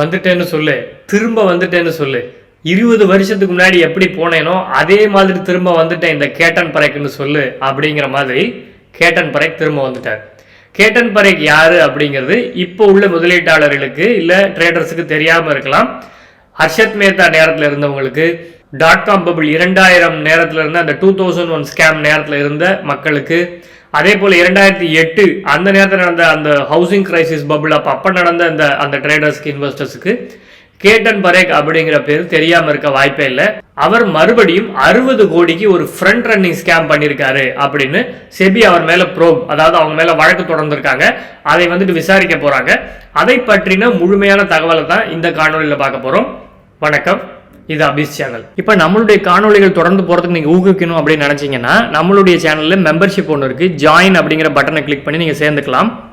வந்துட்டேன்னு சொல்லு. திரும்ப வந்துட்டேன்னு சொல்லு. இருபது வருஷத்துக்கு முன்னாடி எப்படி போனேனோ அதே மாதிரி திரும்ப வந்துட்டேன் இந்த கேட்டன் பறைக்குன்னு சொல்லு அப்படிங்கிற மாதிரி கேட்டன் பறைக் திரும்ப வந்துட்டார். கேட்டன் பறைக் யாரு அப்படிங்கிறது இப்போ உள்ள முதலீட்டாளர்களுக்கு இல்லை ட்ரேடர்ஸுக்கு தெரியாமல் இருக்கலாம். ஹர்ஷத் மேத்தா நேரத்தில் இருந்தவங்களுக்கு டாட் காம் பபிள் இரண்டாயிரம் நேரத்தில் இருந்த அந்த டூ தௌசண்ட் ஒன் ஸ்கேம் நேரத்தில் இருந்த மக்களுக்கு அதே போல் இரண்டாயிரத்தி எட்டு அந்த நேரத்தில் நடந்த அந்த ஹவுசிங் கிரைசிஸ் பபுள் அப்போ அப்போ நடந்த அந்த அந்த ட்ரேடர்ஸ்க்கு இன்வெஸ்டர்ஸுக்கு கேட்டன் பரேக் அப்படிங்கிற பேர் தெரியாமல் இருக்க வாய்ப்பே இல்லை. அவர் மறுபடியும் அறுபது கோடிக்கு ஒரு ஃப்ரண்ட் ரன்னிங் ஸ்கேம் பண்ணியிருக்காரு அப்படின்னு செபி அவர் மேலே ப்ரோப் அதாவது அவங்க மேலே வழக்கு தொடர்ந்துருக்காங்க. அதை வந்துட்டு விசாரிக்க போகிறாங்க அதை பற்றின முழுமையான தகவலை தான் இந்த காணொலியில் பார்க்க போகிறோம் வணக்கம். இது அபிஸ் சேனல் இப்போ நம்மளுடைய காணொளிகள் தொடர்ந்து போகிறதுக்கு நீங்கள் ஊக்குவிக்கணும் அப்படின்னு நினச்சிங்கன்னா நம்மளுடைய சேனலில் மெம்பர்ஷிப் ஒன்று இருக்குது ஜாயின் அப்படிங்கிற பட்டனை கிளிக் பண்ணி நீங்கள் சேர்ந்துக்கலாம்.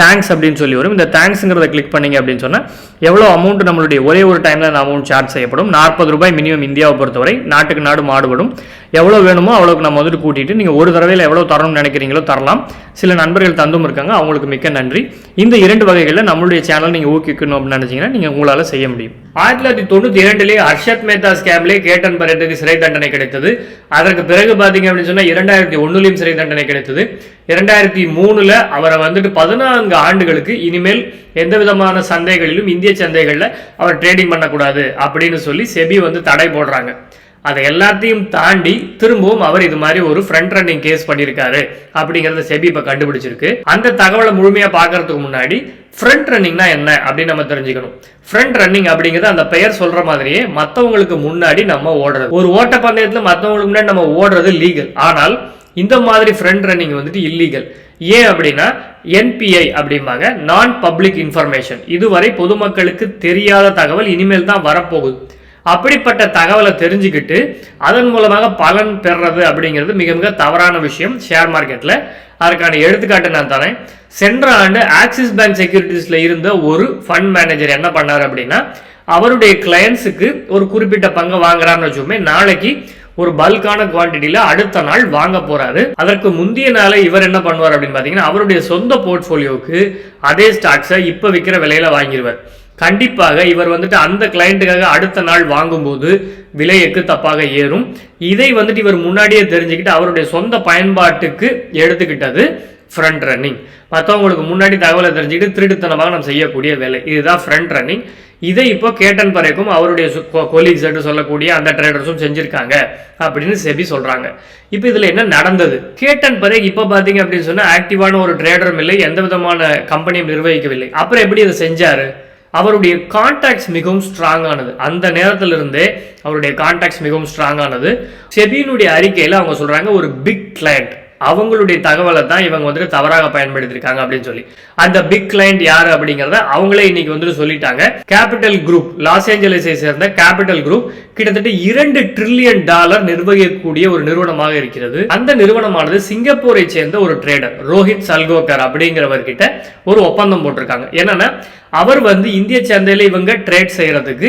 தேங்க்ஸ் அப்படின்னு சொல்லி வரும். இந்த தேங்க்ஸுங்கிறத கிளிக் பண்ணீங்க அப்படின்னு சொன்னால் எவ்வளோ அமௌண்ட் நம்மளுடைய ஒரே ஒரு டைமில் அந்த அமௌண்ட் சார்ஜ் செய்யப்படும்? நாற்பது ரூபாய் மினிமம் இந்தியாவை பொறுத்தவரை நாட்டுக்கு நாடு மாடுபடும் எவ்வளோ வேணுமோ அவ்வளோக்கு நம்ம வந்துட்டு கூட்டிட்டு நீங்கள் ஒரு தடவையில் எவ்வளோ தரணும்னு நினைக்கிறீங்களோ தரலாம். சில நண்பர்கள் தந்தும் இருக்காங்க அவங்களுக்கு மிக்க நன்றி. இந்த இரண்டு வகைகளில் நம்மளுடைய சேனல் நீங்கள் ஊக்கிக்கணும் அப்படின்னு நினச்சிங்கன்னா நீங்கள் உங்களால் செய்ய முடியும். ஆயிரத்தி தொள்ளாயிரத்தி தொண்ணூற்றி இரண்டுலேயே ஹர்ஷத் மேத்தா ஸ்கேம்லேயே கேட்டன் பரேட்டுக்கு சிறை தண்டனை கிடைத்தது. அதற்கு பிறகு பார்த்தீங்க அப்படின்னு சொன்னால் இரண்டாயிரத்தி ஒன்றுலையும் சிறை தண்டனை கிடைத்தது. இரண்டாயிரத்தி மூணில் அவரை வந்துட்டு பதினான்கு ஆண்டுகளுக்கு இனிமேல் எந்த விதமான சந்தைகளிலும் இந்திய சந்தைகளில் அவர் ட்ரேடிங் பண்ணக்கூடாது அப்படின்னு சொல்லி செபி வந்து தடை போடுறாங்க. அதை எல்லாத்தையும் தாண்டி திரும்பவும் அவர் இது மாதிரி ஒரு ஃப்ரண்ட் ரன்னிங் கேஸ் பண்ணியிருக்காரு அப்படிங்கிறத செபி இப்போ கண்டுபிடிச்சிருக்கு. அந்த தகவலை முழுமையாக பார்க்கறதுக்கு முன்னாடி ஃப்ரண்ட் ரன்னிங்னா என்ன அப்படின்னு நம்ம தெரிஞ்சுக்கணும். ஃப்ரண்ட் ரன்னிங் அப்படிங்கிறது அந்த பெயர் சொல்ற மாதிரியே மற்றவங்களுக்கு முன்னாடி நம்ம ஓடுறது. ஒரு ஓட்ட மற்றவங்களுக்கு முன்னாடி நம்ம ஓடுறது லீகல் ஆனால் இந்த மாதிரி ஃப்ரண்ட் ரன்னிங் வந்துட்டு இல்லீகல் ஏன் அப்படின்னா என்பிஐ அப்படிம்பாங்க நான் பப்ளிக் இன்ஃபர்மேஷன் இதுவரை பொதுமக்களுக்கு தெரியாத தகவல் இனிமேல் தான் வரப்போகுது. அப்படிப்பட்ட தகவலை தெரிஞ்சுக்கிட்டு அதன் மூலமாக பலன் பெறுறது அப்படிங்கிறது மிக மிக தவறான விஷயம். ஷேர் மார்க்கெட்டில் அதற்கான எடுத்துக்காட்டு நான் தரேன். சென்ற ஆண்டு ஆக்சிஸ் பேங்க் செக்யூரிட்டிஸில் இருந்த ஒரு ஃபண்ட் மேனேஜர் என்ன பண்ணார் அப்படின்னா அவருடைய கிளையன்ஸுக்கு ஒரு குறிப்பிட்ட பங்கு வாங்குறாருன்னு வச்சுக்கோமே நாளைக்கு ஒரு பல்கான குவான்டிட்டியில அடுத்த நாள் வாங்க போறாரு. அதற்கு முந்தைய நாளே இவர் என்ன பண்ணுவார் அப்படின்னு பாத்தீங்கன்னா அவருடைய சொந்த போர்ட்ஃபோலியோவுக்கு அதே ஸ்டாக்ஸை இப்ப விற்கிற விலையில வாங்கிடுவார் கண்டிப்பாக இவர் வந்துட்டு அந்த கிளைண்ட்டுக்காக அடுத்த நாள் வாங்கும்போது விலைக்கு தப்பாக ஏறும். இதை வந்துட்டு இவர் முன்னாடியே தெரிஞ்சுக்கிட்டு அவருடைய சொந்த பயன்பாட்டுக்கு எடுத்துக்கிட்டது ஃப்ரண்ட் ரன்னிங் மற்றவங்களுக்கு முன்னாடி தகவலை தெரிஞ்சுக்கிட்டு திருட்டுத்தனமாக நம்ம செய்யக்கூடிய வேலை. இதுதான் ஃப்ரண்ட் ரன்னிங் இதை இப்போ கேட்டன் பறைக்கும் அவருடைய கொலீக்ஸ் என்று சொல்லக்கூடிய அந்த ட்ரேடர்ஸும் செஞ்சுருக்காங்க அப்படின்னு செபி சொல்கிறாங்க இப்போ இதில் என்ன நடந்தது? கேட்டன் பறை இப்போ பார்த்தீங்க அப்படின்னு சொன்னால் ஆக்டிவான ஒரு ட்ரேடரும் இல்லை எந்த விதமான கம்பெனியும் நிர்வகிக்கவில்லை. அப்புறம் எப்படி இதை செஞ்சார்? அவருடைய கான்டாக்ட்ஸ் மிகவும் ஸ்ட்ராங்கானது அந்த நேரத்திலிருந்தே அவருடைய கான்டாக்ட்ஸ் மிகவும் ஸ்ட்ராங்கானது செபியினுடைய அறிக்கையில் அவங்க சொல்கிறாங்க ஒரு பிக் கிளையண்ட் அவங்களுடைய தகவலை தான் இவங்க வந்துட்டு தவறாக பயன்படுத்திருக்காங்க அப்படின்னு சொல்லி. அந்த பிக் கிளைண்ட் யார் அப்படிங்கிறத அவங்களே இன்னைக்கு வந்துட்டு சொல்லிட்டாங்க. கேபிட்டல் குரூப் லாஸ் ஏஞ்சலஸை சேர்ந்த கேபிட்டல் குரூப் கிட்டத்தட்ட இரண்டு ட்ரில்லியன் டாலர் நிர்வகிக்கக்கூடிய ஒரு நிறுவனமாக இருக்கிறது. அந்த நிறுவனமானது சிங்கப்பூரை சேர்ந்த ஒரு ட்ரேடர் ரோஹித் சல்கோகர் அப்படிங்கிறவர்கிட்ட ஒரு ஒப்பந்தம் போட்டிருக்காங்க. என்னன்னா அவர் வந்து இந்திய சந்தையில் இவங்க ட்ரேட் செய்கிறதுக்கு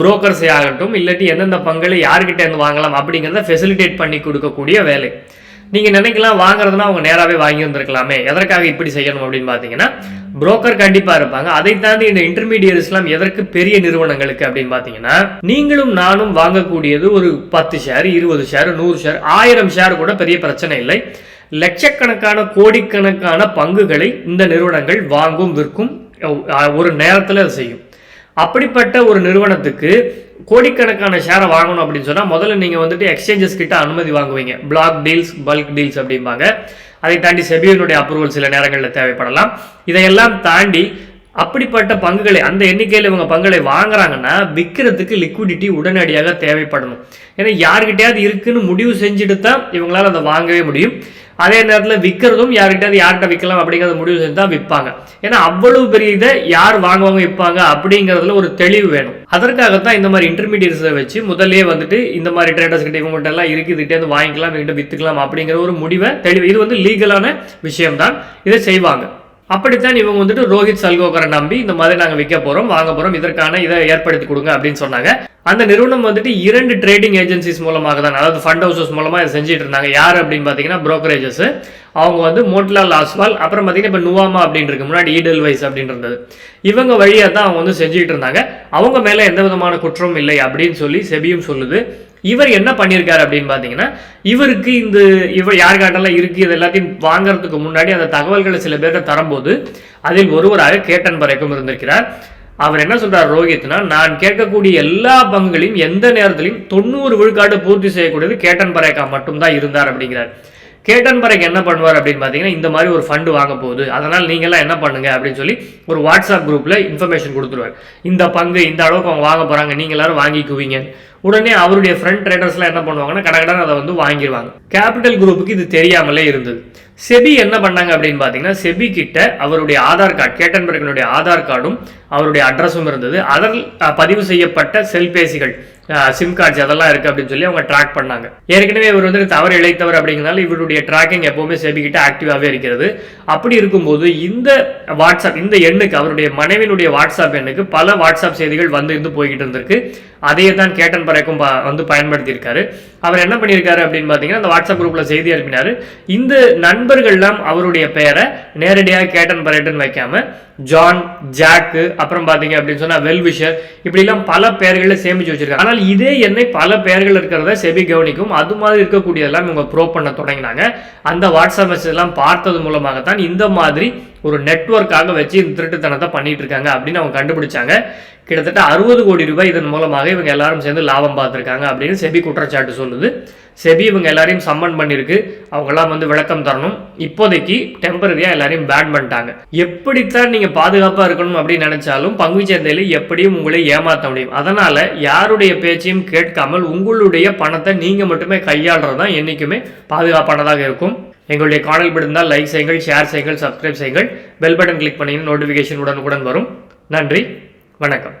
புரோக்கர்ஸ் ஆகட்டும் இல்லாட்டி எந்தெந்த பங்களை யார்கிட்ட இருந்து வாங்கலாம் அப்படிங்கிறத ஃபெசிலிட்டேட் பண்ணி கொடுக்கக்கூடிய வேலை. நீங்கள் நினைக்கலாம் வாங்குறதுனா அவங்க நேராகவே வாங்கி வந்திருக்கலாமே. எதற்காக இப்படி செய்யணும் அப்படின்னு பார்த்தீங்கன்னா புரோக்கர் கண்டிப்பாக இருப்பாங்க. அதை தாண்டி இந்த இன்டர்மீடியட்ஸ்லாம் எதற்கு பெரிய நிறுவனங்களுக்கு அப்படின்னு பார்த்தீங்கன்னா நீங்களும் நானும் வாங்கக்கூடியது ஒரு பத்து ஷேர் இருபது ஷேர் நூறு ஷேர் ஆயிரம் ஷேர் கூட பெரிய பிரச்சனை இல்லை. லட்சக்கணக்கான கோடிக்கணக்கான பங்குகளை இந்த நிறுவனங்கள் வாங்கும் விற்கும் ஒரு நேரத்தில் அதை செய்யும். அப்படிப்பட்ட ஒரு நிறுவனத்துக்கு கோடிக்கணக்கான ஷேரை வாங்கணும் அப்படின்னு சொன்னால் முதல்ல நீங்கள் வந்துட்டு எக்ஸ்சேஞ்சஸ் கிட்ட அனுமதி வாங்குவீங்க. பிளாக் டீல்ஸ் பல்க் டீல்ஸ் அப்படிம்பாங்க. அதை தாண்டி செபியனுடைய அப்ரூவல் சில நேரங்களில் தேவைப்படலாம். இதையெல்லாம் தாண்டி அப்படிப்பட்ட பங்குகளை அந்த எண்ணிக்கையில் இவங்க பங்குகளை வாங்குறாங்கன்னா விற்கிறதுக்கு லிக்விடிட்டி உடனடியாக தேவைப்படணும். ஏன்னா யார்கிட்டயாவது இருக்குன்னு முடிவு செஞ்சுட்டு தான் இவங்களால் அதை வாங்கவே முடியும். அதே நேரத்தில் விற்கிறதும் யார்கிட்ட யார்கிட்ட விற்கலாம் அப்படிங்கிறத முடிவு செஞ்சு தான் விற்பாங்க. ஏன்னா அவ்வளவு பெரிய இதை யார் வாங்குவாங்க விற்பாங்க அப்படிங்கிறதுல ஒரு தெளிவு வேணும். அதற்காகத்தான் இந்த மாதிரி இன்டர்மீடியட்ஸை வச்சு முதலே வந்துட்டு இந்த மாதிரி ட்ரேடர்ஸ் கிட்ட இவங்ககிட்ட எல்லாம் இருக்குதுகிட்டே வந்து இருந்து வாங்கிக்கலாம் இவங்ககிட்ட வித்துக்கலாம் அப்படிங்கிற ஒரு முடிவை தெளிவு. இது வந்து லீகலான விஷயம்தான். இதை செய்வாங்க. அப்படித்தான் இவங்க வந்துட்டு ரோஹித் சல்கோகரை நம்பி இந்த மாதிரி நாங்கள் விற்க போகிறோம் வாங்க போகிறோம் இதற்கான இதை ஏற்படுத்தி கொடுங்க அப்படின்னு சொன்னாங்க. அந்த நிறுவனம் வந்துட்டு இரண்டு ட்ரேடிங் ஏஜென்சிஸ் மூலமாக தான் அதாவது ஃபண்ட் ஹவுசஸ் மூலமாக இதை செஞ்சுட்டு இருந்தாங்க. யார் அப்படின்னு பார்த்தீங்கன்னா ப்ரோக்கரேஜஸ் அவங்க வந்து மோட்லால் ஆஸ்வால் அப்புறம் பார்த்தீங்கன்னா இப்போ நுவாமா அப்படின்னு முன்னாடி ஈடல் வைஸ் அப்படின்றது. இவங்க வழியாக தான் அவங்க வந்து செஞ்சுட்டு இருந்தாங்க. அவங்க மேலே எந்த விதமான குற்றமும் இல்லை அப்படின்னு சொல்லி செபியும் சொல்லுது. இவர் என்ன பண்ணியிருக்காரு அப்படின்னு பார்த்தீங்கன்னா இவருக்கு இந்த இவர் யாருக்காட்டெல்லாம் இருக்குது இது எல்லாத்தையும் வாங்குறதுக்கு முன்னாடி அந்த தகவல்களை சில பேர்கிட்ட தரும்போது அதில் ஒருவராக கேட்டன் வரைக்கும் இருந்திருக்கிறார். அவர் என்ன சொல்றார் ரோஹித்னா நான் கேட்கக்கூடிய எல்லா பங்குகளையும் எந்த நேரத்திலையும் தொண்ணூறு விழுக்காடு பூர்த்தி செய்யக்கூடியது கேட்டன் பரேக்கா மட்டும்தான் இருந்தார் அப்படிங்கிறார். கேட்டன் பரேக் என்ன பண்ணுவார் அப்படின்னு பார்த்தீங்கன்னா இந்த மாதிரி ஒரு ஃபண்டு வாங்க போகுது. அதனால் நீங்கள்லாம் என்ன பண்ணுங்க அப்படின்னு சொல்லி ஒரு வாட்ஸ்அப் குரூப்பில் இன்ஃபர்மேஷன் கொடுத்துருவார். இந்த பங்கு இந்த அளவுக்கு அவங்க வாங்க போகிறாங்க நீங்கள் எல்லாரும் வாங்கிக்குவீங்க. உடனே அவருடைய ஃப்ரெண்ட் ட்ரேடர்ஸ்லாம் என்ன பண்ணுவாங்கன்னா கடகடன் அதை வந்து வாங்கிடுவாங்க கேபிட்டல் குரூப்புக்கு இது தெரியாமலே இருந்தது. செபி என்ன பண்ணாங்க அப்படின்னு பார்த்தீங்கன்னா செபி கிட்ட அவருடைய ஆதார் கார்டு கேட்டன்பர்கனுடைய ஆதார் கார்டும் அவருடைய அட்ரஸும் இருந்தது. அதில் பதிவு செய்யப்பட்ட செல்பேசிகள் சிம் கார்ட்ஸ் அதெல்லாம் இருக்குது அப்படின்னு சொல்லி அவங்க ட்ராக் பண்ணாங்க. ஏற்கனவே இவர் வந்து தவறு இழைத்தவர் அப்படிங்கிறனால இவருடைய ட்ராக்கிங் எப்போவுமே செபிக்கிட்ட ஆக்டிவாகவே இருக்கிறது. அப்படி இருக்கும்போது இந்த வாட்ஸ்அப் இந்த எண்ணுக்கு அவருடைய மனைவியினுடைய வாட்ஸ்அப் எண்ணுக்கு பல வாட்ஸ்அப் செய்திகள் வந்து இருந்து போய்கிட்டு இருந்திருக்கு. அதையே தான் கேட்டன் பறைக்கும் ப- வந்து பயன்படுத்தியிருக்காரு. அவர் என்ன பண்ணியிருக்காரு அப்படின்னு பார்த்தீங்கன்னா அந்த வாட்ஸ்அப் குரூப்பில் செய்தி அனுப்பினார். இந்த நண்பர்கள்லாம் அவருடைய பெயரை நேரடியாக கேட்டன் பரேட்டுன்னு வைக்காம ஜான் ஜாக்கு அப்புறம் பார்த்தீங்க அப்படின்னு சொன்னால் வெல்விஷர் இப்படிலாம் பல பெயர்களில் சேமிச்சு வச்சிருக்காங்க. ஆனால் இதே எண்ணெய் பல பெயர்கள் இருக்கிறத செபி கவனிக்கும். அது மாதிரி இருக்கக்கூடியதெல்லாம் இவங்க ப்ரோ பண்ண தொடங்கினாங்க. அந்த வாட்ஸ்அப் மெசேஜ் எல்லாம் பார்த்தது மூலமாகத்தான் இந்த மாதிரி ஒரு நெட்வொர்க்காக வச்சு இந்த திருட்டுத்தனத்தை பண்ணிட்டு இருக்காங்க அப்படின்னு அவங்க கண்டுபிடிச்சாங்க. கிட்டத்தட்ட அறுபது கோடி ரூபாய் இதன் மூலமாக இவங்க எல்லாரும் சேர்ந்து லாபம் பார்த்துருக்காங்க அப்படின்னு செபி குற்றச்சாட்டு சொல்லுது. செபி இவங்க எல்லாரையும் சம்மன் பண்ணியிருக்கு அவங்கெல்லாம் வந்து விளக்கம் தரணும். இப்போதைக்கு டெம்பரரியாக எல்லாரையும் பேன் பண்ணிட்டாங்க. எப்படித்தான் நீங்கள் பாதுகாப்பாக இருக்கணும் அப்படின்னு நினைச்சாலும் பங்குச்சந்தையில் எப்படியும் உங்களை ஏமாற்ற முடியும். அதனால் யாருடைய பேச்சையும் கேட்காமல் உங்களுடைய பணத்தை நீங்கள் மட்டுமே கையாளுறது தான் என்றைக்குமே பாதுகாப்பானதாக இருக்கும். எங்களுடைய காணல் பிடிந்தால் லைக் செய்யுங்கள் ஷேர் செய்யுங்கள் சப்ஸ்கிரைப் செய்யுங்கள். பெல் பட்டன் கிளிக் பண்ணி நோட்டிஃபிகேஷன் உடனுக்குடன் வரும். நன்றி வணக்கம்.